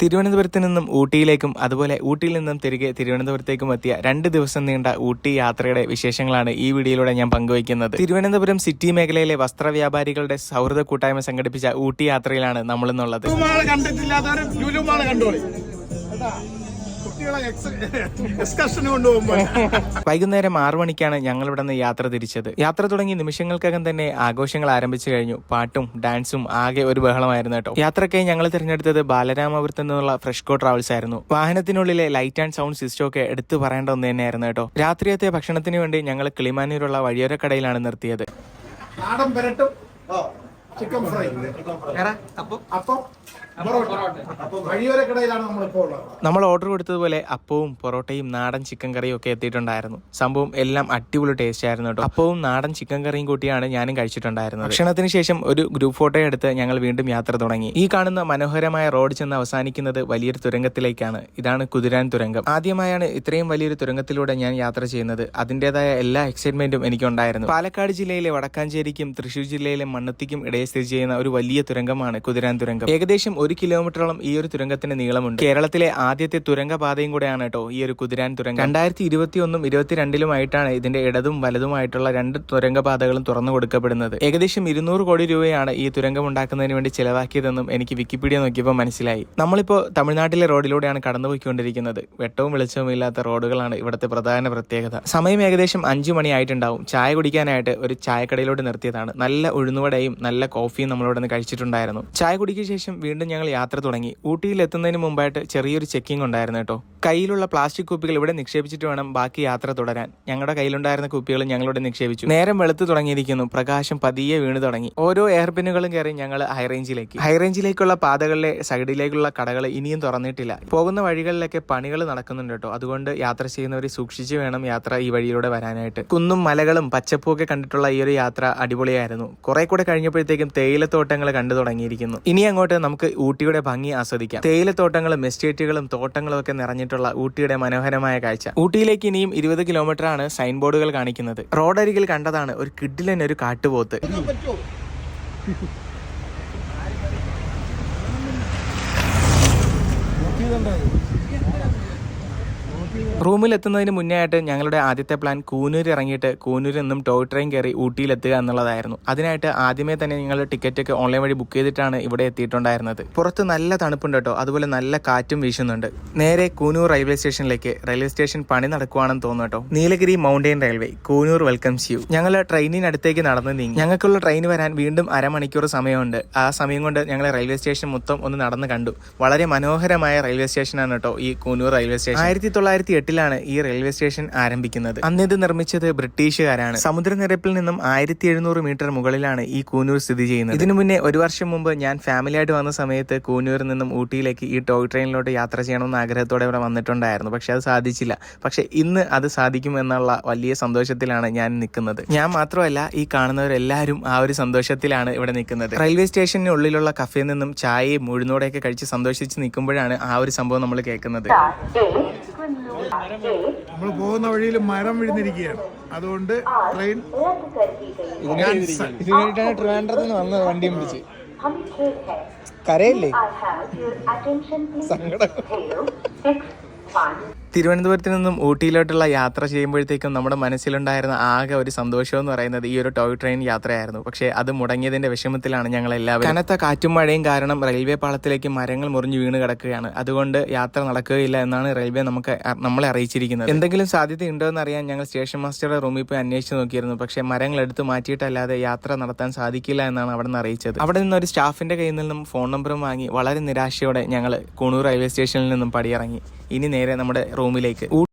തിരുവനന്തപുരത്ത് നിന്നും ഊട്ടിയിലേക്കും അതുപോലെ ഊട്ടിയിൽ നിന്നും തിരികെ തിരുവനന്തപുരത്തേക്കും എത്തിയ രണ്ട് ദിവസം നീണ്ട ഊട്ടി യാത്രയുടെ വിശേഷങ്ങളാണ് ഈ വീഡിയോയിലൂടെ ഞാൻ പങ്കുവയ്ക്കുന്നത്. തിരുവനന്തപുരം സിറ്റി മേഖലയിലെ വസ്ത്രവ്യാപാരികളുടെ സൗഹൃദ കൂട്ടായ്മ സംഘടിപ്പിച്ച ഊട്ടി യാത്രയിലാണ് കണ്ടോളി. കേട്ടാ? കുട്ടികളെ എക്സ്കർഷന് കൊണ്ടുപോകുമ്പോൾ വൈകുന്നേരം ആറു മണിക്കാണ് ഞങ്ങൾ ഇവിടെ നിന്ന് യാത്ര തിരിച്ചത്. യാത്ര തുടങ്ങി നിമിഷങ്ങൾക്കകം തന്നെ ആഘോഷങ്ങൾ ആരംഭിച്ചു കഴിഞ്ഞു. പാട്ടും ഡാൻസും ആകെ ഒരു ബഹളമായിരുന്നു കേട്ടോ. യാത്രക്കായി ഞങ്ങൾ തിരഞ്ഞെടുത്തത് ബാലരാമപുരത്ത് നിന്നുള്ള ഫ്രഷ്കോ ട്രാവൽസ് ആയിരുന്നു. വാഹനത്തിനുള്ളിലെ ലൈറ്റ് ആൻഡ് സൗണ്ട് സിസ്റ്റം ഒക്കെ എടുത്തു പറയേണ്ട ഒന്ന് തന്നെയായിരുന്നു കേട്ടോ. രാത്രിയത്തെ ഭക്ഷണത്തിന് വേണ്ടി ഞങ്ങൾ കിളിമാനൂരുള്ള വഴിയോര കടയിലാണ് നിർത്തിയത്. നാടൻ ചിക്കൻ ഫ്രൈ അപ്പം? പൊറോട്ട നമ്മൾ ഓർഡർ കൊടുത്തതുപോലെ അപ്പവും പൊറോട്ടയും നാടൻ ചിക്കൻ കറിയും ഒക്കെ എത്തിയിട്ടുണ്ടായിരുന്നു. സംഭവം എല്ലാം അടിപൊളി ടേസ്റ്റ് ആയിരുന്നു കേട്ടോ. അപ്പവും നാടൻ ചിക്കൻ കറിയും കൂട്ടിയാണ് ഞാനും കഴിച്ചിട്ടുണ്ടായിരുന്നത്. ഭക്ഷണത്തിന് ശേഷം ഒരു ഗ്രൂപ്പ് ഫോട്ടോ എടുത്ത് ഞങ്ങൾ വീണ്ടും യാത്ര തുടങ്ങി. ഈ കാണുന്ന മനോഹരമായ റോഡ് ചെന്ന് അവസാനിക്കുന്നത് വലിയൊരു തുരങ്കത്തിലേക്കാണ്. ഇതാണ് കുതിരാൻ തുരങ്കം. ആദ്യമായാണ് ഇത്രയും വലിയൊരു തുരങ്കത്തിലൂടെ ഞാൻ യാത്ര ചെയ്യുന്നത്. അതിന്റെതായ എല്ലാ എക്സൈറ്റ്മെന്റും എനിക്കുണ്ടായിരുന്നു. പാലക്കാട് ജില്ലയിലെ വടക്കാഞ്ചേരിക്കും തൃശൂർ ജില്ലയിലെ മണ്ണത്തിക്കും ഇടയിൽ സ്ഥിതി ചെയ്യുന്ന ഒരു വലിയ തുരങ്കമാണ് കുതിരാൻ തുരങ്കം. ഏകദേശം ഒരു കിലോമീറ്ററോളം ഈ ഒരു തുരങ്കത്തിന് നീളമുണ്ട്. കേരളത്തിലെ ആദ്യത്തെ തുരങ്കപാതയും കൂടെയാണ് കേട്ടോ ഈ ഒരു കുതിരാൻ തുരങ്കം. രണ്ടായിരത്തി ഇരുപത്തി ഒന്നും ഇരുപത്തിരണ്ടിലുമായിട്ടാണ് ഇതിന്റെ ഇടതും വലതുമായിട്ടുള്ള രണ്ട് തുരങ്കപാതകളും തുറന്നു കൊടുക്കപ്പെടുന്നത്. ഏകദേശം ഇരുന്നൂറ് കോടി രൂപയാണ് ഈ തുരങ്കം ഉണ്ടാക്കുന്നതിന് വേണ്ടി ചിലവാക്കിയതെന്നും എനിക്ക് വിക്കിപീഡിയ നോക്കിയപ്പോൾ മനസ്സിലായി. നമ്മളിപ്പോൾ തമിഴ്നാട്ടിലെ റോഡിലൂടെയാണ് കടന്നുപോയിക്കൊണ്ടിരിക്കുന്നത്. വെട്ടവും വെളിച്ചവും ഇല്ലാത്ത റോഡുകളാണ് ഇവിടുത്തെ പ്രധാന പ്രത്യേകത. സമയം ഏകദേശം അഞ്ചു മണിയായിട്ടുണ്ടാവും. ചായ കുടിക്കാനായിട്ട് ഒരു ചായക്കടയിലോട്ട് നിർത്തിയതാണ്. നല്ല ഉഴുന്നുവടയും നല്ല കോഫിയും നമ്മളോട് കഴിച്ചിട്ടുണ്ടായിരുന്നു. ചായ കുടിക്ക് ശേഷം വീണ്ടും ഞങ്ങൾ യാത്ര തുടങ്ങി. ഊട്ടിയിൽ എത്തുന്നതിന് മുമ്പായിട്ട് ചെറിയൊരു ചെക്കിംഗ് ഉണ്ടായിരുന്നു കേട്ടോ. കയ്യിലുള്ള പ്ലാസ്റ്റിക് കുപ്പികൾ ഇവിടെ നിക്ഷേപിച്ചിട്ട് വേണം ബാക്കി യാത്ര തുടരാൻ. ഞങ്ങളുടെ കയ്യിലുണ്ടായിരുന്ന കുപ്പികൾ ഞങ്ങളിവിടെ നിക്ഷേപിച്ചു. നേരം വെളുത്ത് തുടങ്ങിയിരിക്കുന്നു. പ്രകാശം പതിയെ വീണ് തുടങ്ങി. ഓരോ എയർ പിന്നുകളും കയറി ഞങ്ങൾ ഹൈറേഞ്ചിലേക്ക് ഹൈറേഞ്ചിലേക്കുള്ള പാതകളിലെ സൈഡിലേക്കുള്ള കടകൾ ഇനിയും തുറന്നിട്ടില്ല. പോകുന്ന വഴികളിലൊക്കെ പണികൾ നടക്കുന്നുണ്ട് കേട്ടോ. അതുകൊണ്ട് യാത്ര ചെയ്യുന്നവർ സൂക്ഷിച്ച് വേണം യാത്ര ഈ വഴിയിലൂടെ വരാനായിട്ട്. കുന്നും മലകളും പച്ചപ്പൊക്കെ കണ്ടിട്ടുള്ള ഈ ഒരു യാത്ര അടിപൊളിയായിരുന്നു. കുറെ കൂടെ കഴിഞ്ഞപ്പോഴത്തേക്കും തേയിലത്തോട്ടങ്ങൾ കണ്ടു തുടങ്ങിയിരിക്കുന്നു. ഇനി അങ്ങോട്ട് നമുക്ക് ഊട്ടിയുടെ ഭംഗി ആസ്വദിക്കാം. തേയിലത്തോട്ടങ്ങളും എസ്റ്റേറ്റുകളും തോട്ടങ്ങളും ഒക്കെ നിറഞ്ഞിട്ടുള്ള ഊട്ടിയുടെ മനോഹരമായ കാഴ്ച. ഊട്ടിയിലേക്ക് ഇനിയും ഇരുപത് കിലോമീറ്റർ ആണ് സൈൻ ബോർഡുകൾ കാണിക്കുന്നത്. റോഡരികിൽ കണ്ടതാണ് ഒരു കിഡിലൻ ഒരു കാട്ടുപോത്ത്. റൂമിൽ എത്തുന്നതിന് മുന്നേ ആയിട്ട് ഞങ്ങളുടെ ആദ്യത്തെ പ്ലാൻ കൂനൂർ ഇറങ്ങിയിട്ട് കൂനൂരിൽ നിന്നും ടോയ് ട്രെയിൻ കയറി ഊട്ടിയിലെത്തുക എന്നുള്ളതായിരുന്നു. അതിനായിട്ട് ആദ്യമേ തന്നെ ഞങ്ങൾ ടിക്കറ്റ് ഒക്കെ ഓൺലൈൻ വഴി ബുക്ക് ചെയ്തിട്ടാണ് ഇവിടെ എത്തിയിട്ടുണ്ടായിരുന്നത്. പുറത്ത് നല്ല തണുപ്പുണ്ട് കേട്ടോ. അതുപോലെ നല്ല കാറ്റും വീശുന്നുണ്ട്. നേരെ കൂനൂർ റെയിൽവേ സ്റ്റേഷനിലേക്ക് റെയിൽവേ സ്റ്റേഷൻ പണി നടക്കുവാണെന്ന് തോന്നുന്നു കേട്ടോ. Nilgiri mountain railway Coonoor welcomes you. ഞങ്ങൾ ട്രെയിനിനടുത്തേക്ക് നടന്ന് നീങ്ങി. ഞങ്ങൾക്കുള്ള ട്രെയിൻ വരാൻ വീണ്ടും അരമണിക്കൂർ സമയമുണ്ട്. ആ സമയം കൊണ്ട് ഞങ്ങൾ റെയിൽവേ സ്റ്റേഷൻ മൊത്തം ഒന്ന് നടന്ന് കണ്ടു. വളരെ മനോഹരമായ റെയിൽവേ സ്റ്റേഷനാണ് കേട്ടോ ഈ കൂനൂർ റെയിൽവേ സ്റ്റേഷൻ. ആയിരത്തി തൊള്ളായിരത്തി എട്ടിലാണ് ഈ റെയിൽവേ സ്റ്റേഷൻ ആരംഭിക്കുന്നത്. അന്ന് ഇത് നിർമ്മിച്ചത് ബ്രിട്ടീഷുകാരാണ്. സമുദ്രനിരപ്പിൽ നിന്നും ആയിരത്തി എഴുന്നൂറ് മീറ്റർ മുകളിലാണ് ഈ കൂനൂർ സ്ഥിതി ചെയ്യുന്നത്. ഇതിനു മുന്നേ ഒരു വർഷം മുമ്പ് ഞാൻ ഫാമിലി ആയിട്ട് വന്ന സമയത്ത് കൂനൂരിൽ നിന്നും ഊട്ടിയിലേക്ക് ഈ ടോയ് ട്രെയിനിലോട്ട് യാത്ര ചെയ്യണമെന്ന് ആഗ്രഹത്തോടെ ഇവിടെ വന്നിട്ടുണ്ടായിരുന്നു. പക്ഷെ അത് സാധിച്ചില്ല. പക്ഷെ ഇന്ന് അത് സാധിക്കും എന്നുള്ള വലിയ സന്തോഷത്തിലാണ് ഞാൻ നിൽക്കുന്നത്. ഞാൻ മാത്രമല്ല ഈ കാണുന്നവരെല്ലാവരും ആ ഒരു സന്തോഷത്തിലാണ് ഇവിടെ നിൽക്കുന്നത്. റെയിൽവേ സ്റ്റേഷനുള്ളിലുള്ള കഫേയിൽ നിന്നും ചായയും മുഴുന്നോടെയൊക്കെ കഴിച്ച് സന്തോഷിച്ച് നിൽക്കുമ്പോഴാണ് ആ ഒരു സംഭവം നമ്മൾ കേൾക്കുന്നത്. നമ്മൾ പോകുന്ന വഴിയിൽ മരം വിഴുന്നിരിക്കുകയാണ്. അതുകൊണ്ട് ട്രെയിൻ ഇതിനായിട്ടാണ് ട്രിവാൻഡ്രത്ത് നിന്ന് വന്നത് വണ്ടിയും പിടിച്ച്. കരയല്ലേ? സങ്കടം. തിരുവനന്തപുരത്ത് നിന്നും ഊട്ടിയിലോട്ടുള്ള യാത്ര ചെയ്യുമ്പോഴത്തേക്കും നമ്മുടെ മനസ്സിലുണ്ടായിരുന്ന ആകെ ഒരു സന്തോഷം എന്ന് പറയുന്നത് ഈ ഒരു ടോയ് ട്രെയിൻ യാത്രയായിരുന്നു. പക്ഷേ അത് മുടങ്ങിയതിന്റെ വിഷമത്തിലാണ് ഞങ്ങൾ എല്ലാവരും. കനത്ത കാറ്റും മഴയും കാരണം റെയിൽവേ പാളത്തിലേക്ക് മരങ്ങൾ മുറിഞ്ഞു വീണ് കിടക്കുകയാണ്. അതുകൊണ്ട് യാത്ര നടക്കുകയില്ല എന്നാണ് റെയിൽവേ നമുക്ക് നമ്മളെ അറിയിച്ചിരിക്കുന്നത്. എന്തെങ്കിലും സാധ്യത ഉണ്ടോ എന്ന് അറിയാൻ ഞങ്ങൾ സ്റ്റേഷൻ മാസ്റ്ററുടെ റൂമിൽ പോയി അന്വേഷിച്ച് നോക്കിയിരുന്നു. പക്ഷേ മരങ്ങൾ എടുത്തു മാറ്റിയിട്ടല്ലാതെ യാത്ര നടത്താൻ സാധിക്കില്ല എന്നാണ് അവിടെ നിന്ന് അറിയിച്ചത്. അവിടെ നിന്ന് ഒരു സ്റ്റാഫിന്റെ കയ്യിൽ നിന്നും ഫോൺ നമ്പറും വാങ്ങി വളരെ നിരാശയോടെ ഞങ്ങൾ കൂണൂർ റെയിൽവേ സ്റ്റേഷനിൽ നിന്നും പടിയിറങ്ങി. ഇനി നേരെ നമ്മുടെ റൂമിലേക്ക്